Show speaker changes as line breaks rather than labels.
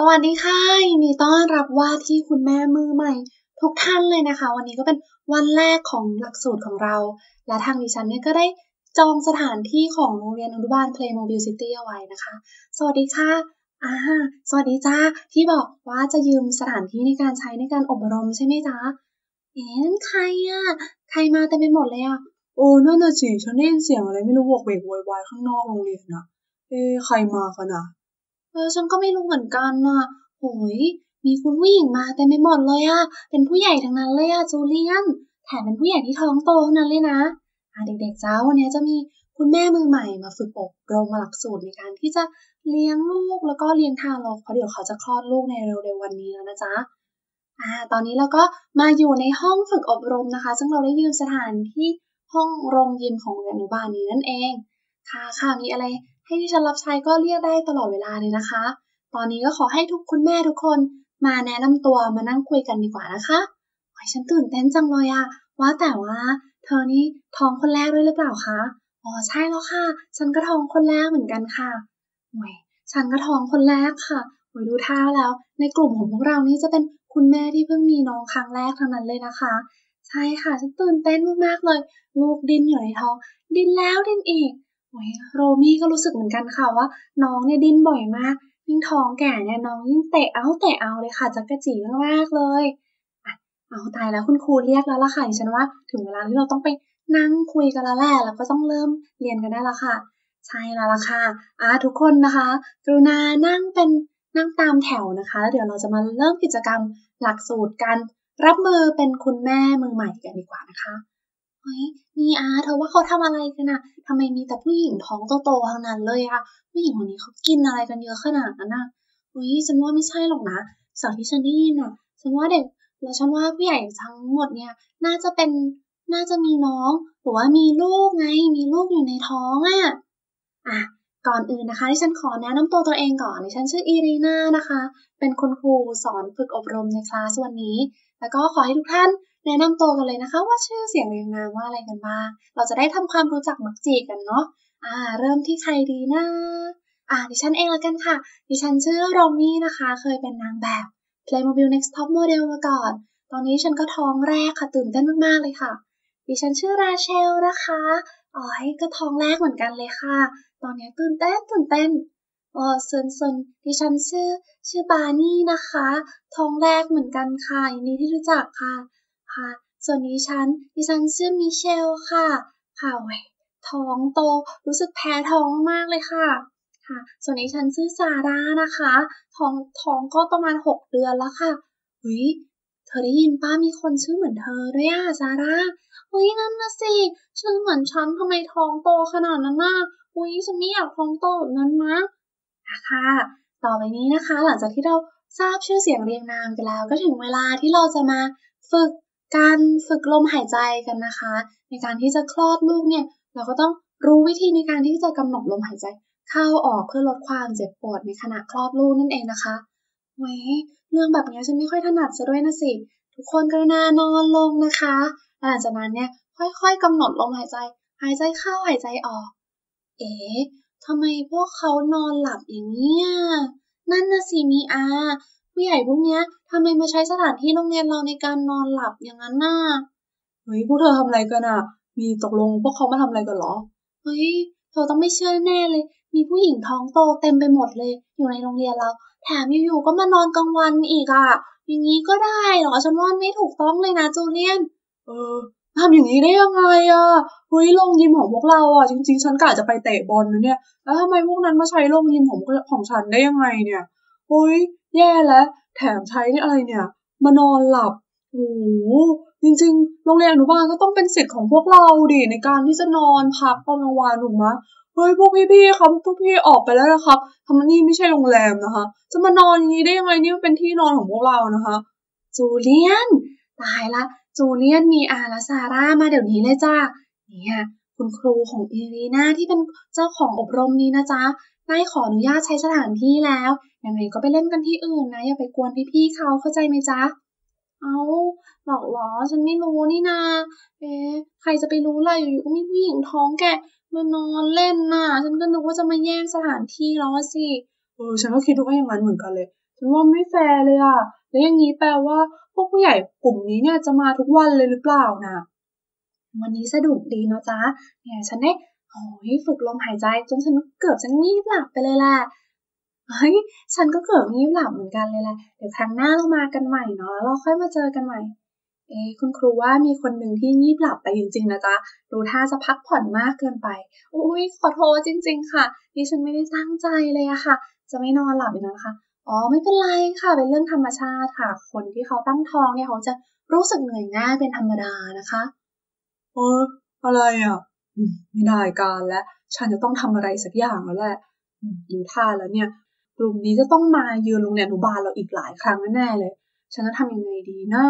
สวัสดีค่ะยินดีต้อนรับว่าที่คุณแม่มือใหม่ ทุกท่านเลยนะคะ วันนี้ก็เป็นวันแรกของหลักสูตรของเรา และทางดิฉันเนี่ยก็ได้จองสถานที่ของโรงเรียนอนุบาล Playmobil City เอาไว้นะคะ สวัสดีค่ะอ่าสวัสดีจ้าที่บอกว่าจะยืมสถานที่ในการใช้ในการอบรมใช่ไหมจ๊ะเอ๊ะนั่นใครอะใครมาเต็มไปหมดเลยอะ
เออนั่นน่ะสิฉันได้ยินเสียงอะไรไม่รู้โวกเวกโวยวายข้างนอกโรงเรียนน่ะเอ๊ใครมากันน่ะ
เออฉันก็ไม่รู้เหมือนกันน่ะโอ้ยมีคุณผู้หญิงมาเต็มไปหมดเลยอะเป็นผู้ใหญ่ทั้งนั้นเลยอะจูเลียน แถมเป็นผู้ใหญ่ที่ท้องโตทั้งนั้นเลยนะอะเด็กๆเจ้าวันนี้จะมีคุณแม่มือใหม่มาฝึกอบรมหลักสูตรในการที่จะเลี้ยงลูกแล้วก็เลี้ยงทารกเพราะเดี๋ยวเขาจะคลอดลูกในเร็วๆวันนี้แล้วนะจ๊ะอ่าตอนนี้เราก็มาอยู่ในห้องฝึกอบรมนะคะ ซึ่งเราได้ยืมสถานที่ห้องโรงยิมของโรงเรียนอนุบาลนี้นั่นเอง ค่ะค่ะมีอะไร ให้ที่ฉันรับใช้ก็เรียกได้ตลอดเวลาเลยนะคะ ตอนนี้ก็ขอให้ทุกคุณแม่ทุกคนมาแนะนำตัวมานั่งคุยกันดีกว่านะคะโอ้ยฉันตื่นเต้นจังเลยอะว่าแต่ว่า เธอนี่ท้องคนแรกด้วยหรือเปล่าคะ อ๋อใช่แล้วค่ะ ฉันก็ท้องคนแรกเหมือนกันค่ะโอ้ยฉันก็ท้องคนแรกค่ะโอ้ยดูท่าแล้ว ในกลุ่มของพวกเรานี่จะเป็นคุณแม่ที่เพิ่งมีน้องครั้งแรกทั้งนั้นเลยนะคะ ใช่ค่ะ ฉันตื่นเต้นมากๆเลย ลูกดิ้นอยู่ในท้อง ดิ้นแล้วดิ้นอีก โอ้ยโรมี่ก็รู้สึกเหมือนกันค่ะว่า น้องเนี่ยดิ้นบ่อยมาก ยิ่งท้องแก่เนี่ยน้องยิ่งเตะเอาเตะเอาเลยค่ะจักกะจีมากๆเลยอะเอาตายแล้วคุณครูเรียกแล้วล่ะค่ะดิฉันว่าถึงเวลาที่เราต้องไปนั่งคุยกันแล้วแหละแล้วก็ต้องเริ่มเรียนกันได้แล้วค่ะ ใช่แล้วล่ะค่ะอ่าทุกคนนะคะ กรุณานั่งเป็นนั่งตามแถวนะคะ แล้วเดี๋ยวเราจะมาเริ่มกิจกรรมหลักสูตรการรับมือเป็นคุณแม่มือใหม่กันดีกว่านะคะ ฮ้ยนี่อาเธอว่าเขาทำอะไรกันอะทำไมมีแต่ผู้หญิงท้องโตๆทั้งนั้นเลยอะผู้หญิงคนนี้เขากินอะไรกันเยอะขนาดนั้นอะเฮ้ยฉันว่าไม่ใช่หรอกนะสิ่งที่ฉันได้ยินอะฉันว่าเด็กแล้วฉันว่าผู้ใหญ่ทั้งหมดเนี่ย น่าจะเป็นน่าจะมีน้องหรือว่ามีลูกไง มีลูกอยู่ในท้องอะอะก่อนอื่นนะคะที่ฉันขอแนะนำตัวตัวเองก่อนดิฉันชื่ออีรีนานะคะ เป็นคุณครูสอนฝึกอบรมในคลาสวันนี้ แล้วก็ขอให้ทุกท่าน แนะนำตัวกันเลยนะคะว่าชื่อเสียงเรียงนามว่าอะไรกันบ้าง เราจะได้ทำความรู้จักมักจีกันเนาะอ่า เริ่มที่ใครดีนะ อ่า ดิฉันเองละกันค่ะ ดิฉันชื่อโรมี่นะคะ เคยเป็นนางแบบ Playmobil Next Top Model มาก่อน ตอนนี้ฉันก็ท้องแรกค่ะ ตื่นเต้นมากๆเลยค่ะ ดิฉันชื่อราเชลนะคะอ๋อยก็ท้องแรกเหมือนกันเลยค่ะ ตอนนี้ตื่นเต้นตื่นเต้นเออส่วนส่วนดิฉันชื่อชื่อบานี่นะคะ ท้องแรกเหมือนกันค่ะยินดีที่รู้จักค่ะ ค่ะ ส่วนดิฉัน ดิฉันชื่อมิเชลค่ะ ค่ะโอ้ยท้องโต รู้สึกแพ้ท้องมากเลยค่ะ ค่ะ ส่วนดิฉันชื่อซาร่านะคะ ท้องท้องก็ประมาณหกเดือนแล้วค่ะเฮ้ยเธอได้ยินป้ามีคนชื่อเหมือนเธอด้วยอะซาร่าเฮ้ยนั่นนะสิชื่อเหมือนฉันทำไมท้องโตขนาดนั้นน่ะอุ้ยฉันไม่อยากท้องโตแบบนั้นนะนะคะต่อไปนี้นะคะ หลังจากที่เราทราบชื่อเสียงเรียงนามกันแล้ว ก็ถึงเวลาที่เราจะมาฝึก การฝึกลมหายใจกันนะคะ ในการที่จะคลอดลูกเนี่ย เราก็ต้องรู้วิธีในการที่จะกำหนดลมหายใจ เข้าออกเพื่อลดความเจ็บปวดในขณะคลอดลูกนั่นเองนะคะเว้ยเรื่องแบบนี้ฉันไม่ค่อยถนัดซะด้วยนะสิ ทุกคนกรุณานอนลงนะคะหลังจากนั้นเนี่ยค่อยๆกำหนดลมหายใจ หายใจเข้าหายใจออก เอ๊ะทำไมพวกเขานอนหลับอย่างนี้นั่นนะสิมีอา ผู้ใหญ่พวกเนี้ยทำไมมาใช้สถานที่โรงเรียนเราในการนอนหลับอย่างนั้นน่ะ
เฮ้ยพวกเธอทำอะไรกันอะ มีตกลงพวกเขามาทำอะไรกันเหรอ
เฮ้ยเธอต้องไม่เชื่อแน่เลย มีผู้หญิงท้องโตเต็มไปหมดเลย อยู่ในโรงเรียนเรา แถมอยู่ๆก็มานอนกลางวันอีกอะ อย่างนี้ก็ได้เหรอฉันว่าไม่ถูกต้องเลยนะจูเลียน
เออทำอย่างนี้ได้ยังไงอะเฮ้ยโรงยิมของพวกเราอะจริงๆ ฉันกะจะไปเตะบอลนะเนี่ย แล้วทำไมพวกนั้นมาใช้โรงยิมของของฉันได้ยังไงเนี่ยเฮ้ย แย่แล้วแถมใช้อะไรเนี่ย มานอนหลับโอ้จริงๆ โรงเรียนอนุบาลก็ต้องเป็นสิทธิ์ของพวกเราดิในการที่จะนอนพักตอนกลางวันถูกไหมเฮ้ยพวกพี่ๆครับพวกพี่ออกไปแล้วนะครับทำนี่ไม่ใช่โรงแรมนะคะ จะมานอนอย่างนี้ได้ยังไงนี่มันเป็นที่นอนของพวกเรานะคะ
จูเลียน ตายละ จูเลียนมีอาและซาร่ามาเดี๋ยวนี้เลยจ้าเนี่ยคุณครูของอีรีนาที่เป็นเจ้าของอบรมนี้นะจ๊ะ ได้ขออนุญาตใช้สถานที่แล้ว ยังไงก็ไปเล่นกันที่อื่นนะ อย่าไปกวนพี่ๆเขาเข้าใจไหมจ๊ะ เอาหรอกหรอ ฉันไม่รู้นี่นา เอ๊ะ ใครจะไปรู้ล่ะ อยู่ๆก็มีผู้หญิงท้องแก่มานอนเล่นน่ะ ฉันก็นึกว่าจะมาแย่งสถานที่แล้วสิ
เออฉันก็คิดว่าอย่างนั้นเหมือนกันเลย ฉันว่าไม่แฟร์เลยอะแล้วอย่างนี้แปลว่า พวกผู้ใหญ่กลุ่มนี้เนี่ยจะมาทุกวันเลยหรือเปล่านะ
วันนี้สนุกดีเนาะจ๊ะเนี่ยฉันได้ โอ้ยฝึกลมหายใจจนฉันเกือบจะงีบหลับไปเลยแหละเฮ้ยฉันก็เกือบงีบหลับเหมือนกันเลยแหละเดี๋ยวครั้งหน้าเรามากันใหม่เนาะแล้วเราค่อยมาเจอกันใหม่ เอ้คุณครูว่ามีคนหนึ่งที่งีบหลับไปจริง ๆ นะจ๊ะดูท่าจะพักผ่อนมากเกินไปอุ้ยขอโทษจริง ๆ ค่ะดิฉันไม่ได้ตั้งใจเลยอะค่ะ จะไม่นอนหลับอีกแล้วนะคะอ๋อไม่เป็นไรค่ะ เป็นเรื่องธรรมชาติค่ะ คนที่เขาตั้งท้องเนี่ยเขาจะรู้สึกเหนื่อยง่ายเป็นธรรมดานะคะ
เอออะไรอะ ไม่ได้การแล้วฉันจะต้องทำอะไรสักอย่างแล้วแหละอืมดูท่าแล้วเนี่ย กลุ่มนี้จะต้องมาเยือนโรงเรียนอนุบาลเราอีกหลายครั้งแน่เลย ฉันจะทำยังไงดีนะ